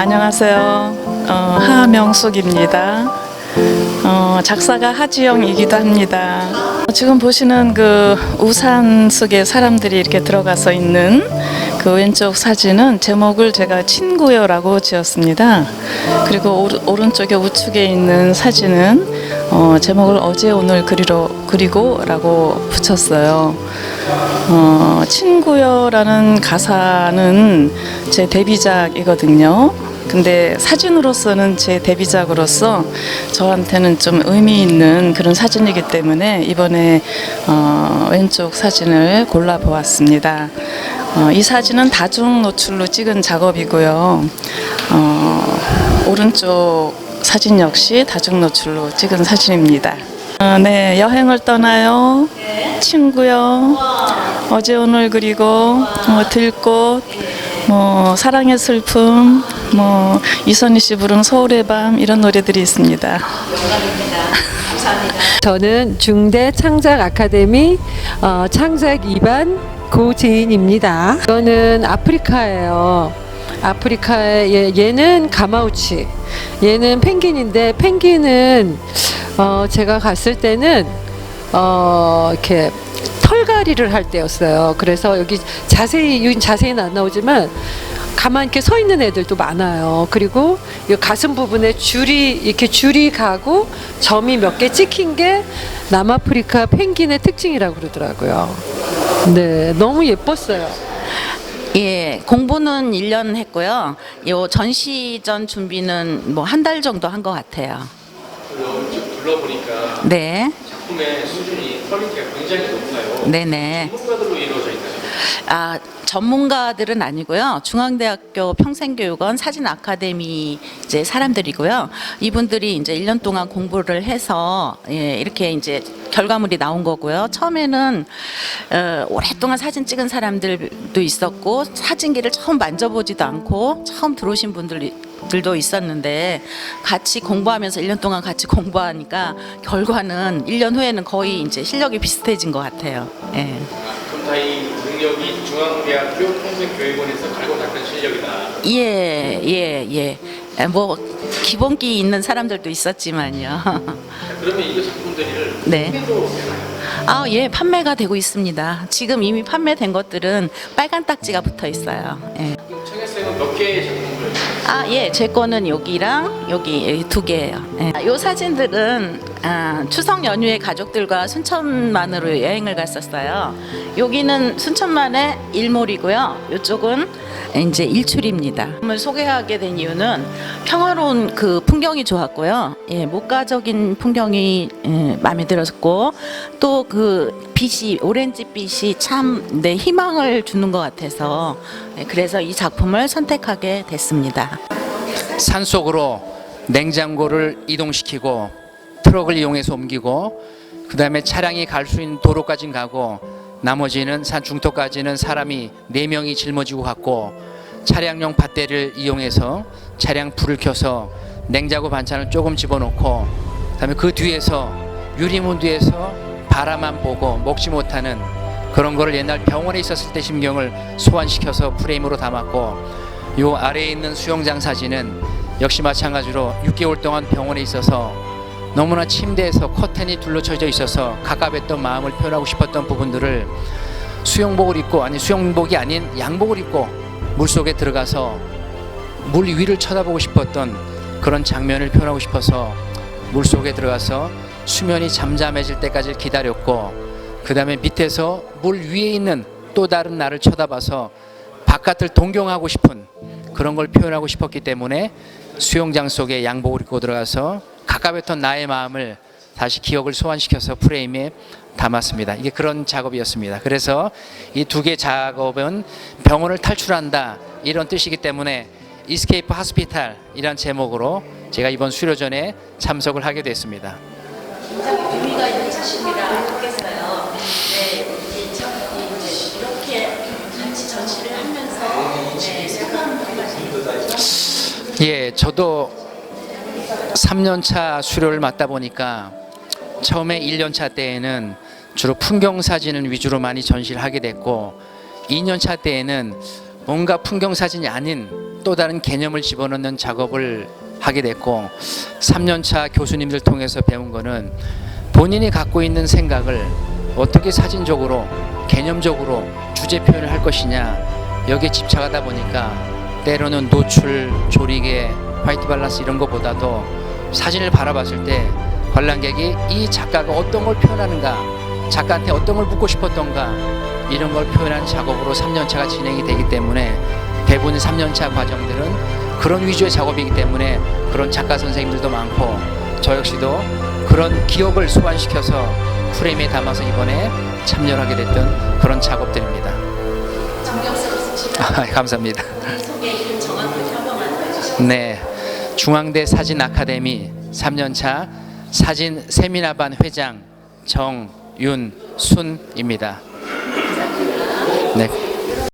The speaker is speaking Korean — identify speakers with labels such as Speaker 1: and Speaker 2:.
Speaker 1: 안녕하세요. 어, 하명숙입니다. 어, 작사가 하지영이기도 합니다. 지금 보시는 그 우산 속에 사람들이 이렇게 들어가서 있는 그 왼쪽 사진은 제목을 제가 친구여라고 지었습니다. 그리고 오른쪽에 우측에 있는 사진은 어, 제목을 어제 오늘 그리러 그리고라고 붙였어요. 어, 친구여라는 가사는 제 데뷔작이거든요. 근데 사진으로서는 제 데뷔작으로서 저한테는 좀 의미 있는 그런 사진이기 때문에 이번에 어, 왼쪽 사진을 골라 보았습니다. 어, 이 사진은 다중 노출로 찍은 작업이고요. 어, 오른쪽 사진 역시 다중 노출로 찍은 사진입니다. 어, 네, 여행을 떠나요. 친구요. 어제 오늘 그리고 뭐 들꽃, 뭐 사랑의 슬픔, 뭐 이선희 씨 부른 서울의 밤 이런 노래들이 있습니다.
Speaker 2: 저는 중대 창작 아카데미 어, 창작 2반 고재인입니다. 저는 아프리카예요. 아프리카에 얘, 얘는 가마우치, 얘는 펭귄인데 펭귄은 어, 제가 갔을 때는 어, 이렇게 털갈이를 할 때였어요. 그래서 여기 자세히 자세히는 안 나오지만 가만 이렇게 서 있는 애들도 많아요. 그리고 이 가슴 부분에 줄이 이렇게 줄이 가고 점이 몇 개 찍힌 게 남아프리카 펭귄의 특징이라고 그러더라고요. 네, 너무 예뻤어요.
Speaker 3: 예, 공부는 1년 했고요. 요 전시전 준비는 뭐 한 달 정도 한 것 같아요.
Speaker 4: 쭉 둘러보니까
Speaker 3: 네,
Speaker 4: 작품의 수준이 퀄리티가 굉장히 높아요.
Speaker 3: 네네.
Speaker 4: 전문가들로 이루어져 있나요?
Speaker 3: 아, 전문가들은 아니고요. 중앙대학교 평생교육원 사진 아카데미 이제 사람들이고요. 이분들이 이제 1년 동안 공부를 해서 예, 이렇게 이제 결과물이 나온 거고요. 처음에는 어, 오랫동안 사진 찍은 사람들도 있었고 사진기를 처음 만져보지도 않고 처음 들어오신 분들 들도 있었는데 같이 공부하면서 1년 동안 같이 공부하니까 결과는 1년 후에는 거의 이제 실력이 비슷해진 것 같아요. 예.
Speaker 4: 능력이 중앙대학교 평생교육원에서 갈고 닦은 실력이다.
Speaker 3: 예, 예, 예. 에, 뭐 기본기 있는 사람들도 있었지만요.
Speaker 4: 자, 그러면 이 작품들을
Speaker 3: 네.
Speaker 4: 판매도 되나요?
Speaker 3: 아, 예, 판매가 되고 있습니다. 지금 이미 판매된 것들은 빨간 딱지가 붙어 있어요. 예.
Speaker 4: 몇 개의 작품을
Speaker 3: 아, 예, 제 거는 여기랑 여기 여기 두 개예요. 예. 이 사진들은 아, 추석 연휴에 가족들과 순천만으로 여행을 갔었어요. 여기는 순천만의 일몰이고요. 이쪽은 이제 일출입니다. 을 소개하게 된 이유는 평화로운 그 풍경이 좋았고요. 예, 목가적인 풍경이 예, 마음에 들었고 또 그 빛이 오렌지 빛이 참 내 희망을 주는 것 같아서 예, 그래서 이 작품을 선택하게 됐습니다.
Speaker 5: 산 속으로 냉장고를 이동시키고 트럭을 이용해서 옮기고 그 다음에 차량이 갈 수 있는 도로까지는 가고 나머지는 산 중턱까지는 사람이 네 명이 짊어지고 갔고 차량용 밧대를 이용해서 차량 불을 켜서 냉장고 반찬을 조금 집어넣고 그다음에 그 뒤에서 유리문 뒤에서 바라만 보고 먹지 못하는 그런 거를 옛날 병원에 있었을 때 심경을 소환시켜서 프레임으로 담았고 요 아래에 있는 수영장 사진은 역시 마찬가지로 6개월 동안 병원에 있어서 너무나 침대에서 커튼이 둘러쳐져 있어서 갑갑했던 마음을 표현하고 싶었던 부분들을 수영복을 입고 아니 수영복이 아닌 양복을 입고 물 속에 들어가서 물 위를 쳐다보고 싶었던 그런 장면을 표현하고 싶어서 물 속에 들어가서 수면이 잠잠해질 때까지 기다렸고 그 다음에 밑에서 물 위에 있는 또 다른 나를 쳐다봐서 바깥을 동경하고 싶은 그런 걸 표현하고 싶었기 때문에 수영장 속에 양복을 입고 들어가서 가깝했던 나의 마음을 다시 기억을 소환시켜서 프레임에 담았습니다. 이게 그런 작업이었습니다. 그래서 이 두 개 작업은 병원을 탈출한다 이런 뜻이기 때문에 이스케이프 하스피탈 이란 제목으로 제가 이번 수료전에 참석을 하게 됐습니다.
Speaker 3: 의미가 있는 작품이라 좋겠어요. 네, 이 이제 이렇게 같이 전시를 하면서 네, 소감 한마디.
Speaker 5: 예, 저도 3년차 수료를 맡다 보니까 처음에 1년차 때에는 주로 풍경 사진을 위주로 많이 전시를 하게 됐고 2년차 때에는 뭔가 풍경 사진이 아닌 또 다른 개념을 집어넣는 작업을 하게 됐고 3년차 교수님들 통해서 배운 거는 본인이 갖고 있는 생각을 어떻게 사진적으로 개념적으로 주제 표현을 할 것이냐 여기에 집착하다 보니까 때로는 노출, 조리개, 화이트 밸런스 이런 것보다도 사진을 바라봤을 때 관람객이 이 작가가 어떤 걸 표현하는가 작가한테 어떤 걸 묻고 싶었던가 이런 걸 표현한 작업으로 3년차가 진행이 되기 때문에 대부분 3년차 과정들은 그런 위주의 작업이기 때문에 그런 작가 선생님들도 많고 저 역시도 그런 기억을 소환시켜서 프레임에 담아서 이번에 참여를 하게 됐던 그런 작업들입니다. 아, 감사합니다. 네, 중앙대 사진 아카데미 3년차 사진 세미나반 회장 정윤순입니다. 네,